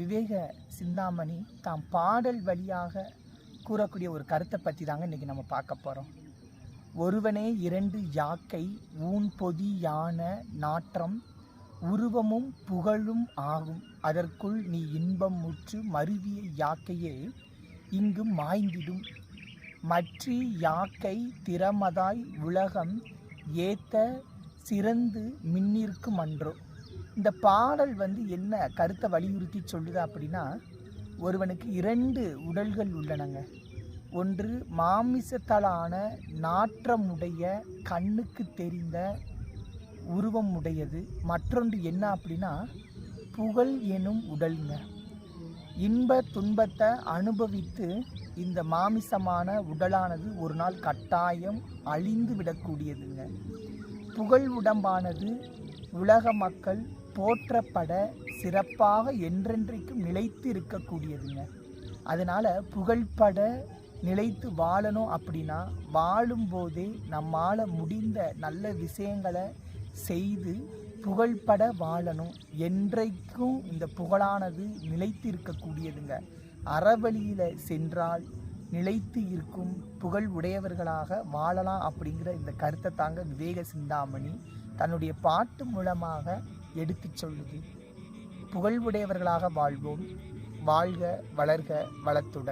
விவேக சிந்தாமணி தாம் பாடல் வழியாக கூறக்கூடிய ஒரு கருத்தை பற்றி தாங்க இன்றைக்கி நம்ம பார்க்க போகிறோம் ஒருவனே இரண்டு யாக்கை ஊன் பொதி யானை நாற்றம் உருவமும் புகழும் ஆகும். அதற்குள் நீ இன்பம் முற்று மருவிய யாக்கையே இங்கு மாய்ந்திடும். மற்றி யாக்கை திறமதாய் உலகம் ஏத்த சிறந்து மின்னிற்கு மன்றோ. இந்த பாடல் வந்து என்ன கருத்தை வலியுறுத்தி சொல்லுது அப்படின்னா ஒருவனுக்கு இரண்டு உடல்கள் உள்ளனங்க. ஒன்று மாமிசத்தாலான நாற்றமுடைய கண்ணுக்கு தெரிந்த உருவம் உடையது மற்றொன்று என்ன அப்படின்னா புகழ் எனும் உடலுங்க. இன்ப துன்பத்தை அனுபவித்து இந்த மாமிசமான உடலானது ஒரு நாள் கட்டாயம் அழிந்து விடக்கூடியதுங்க. புகழ் உடம்பானது உலக மக்கள் போற்றப்பட சிறப்பாக என்றென்றைக்கும் நிலைத்து இருக்கக்கூடியதுங்க அதனால் புகழ்பட நிலைத்து வாழணும் அப்படின்னா வாழும்போதே நம்மால் முடிந்த நல்ல விஷயங்களை செய்து புகழ்பட வாழணும். என்றைக்கும் இந்த புகழானது நிலைத்து இருக்கக்கூடியதுங்க அறவழியில் சென்றால் நிலைத்து இருக்கும் புகழ் உடையவர்களாக வாழலாம் அப்படிங்கிற இந்த கருத்தை தாங்க விவேக சிந்தாமணி தன்னுடைய பாட்டு மூலமாக எடுத்து சொல்லுது. புகழ்வுடையவர்களாக வாழ்வோம். வாழ்க வளர்க வளத்துடன்.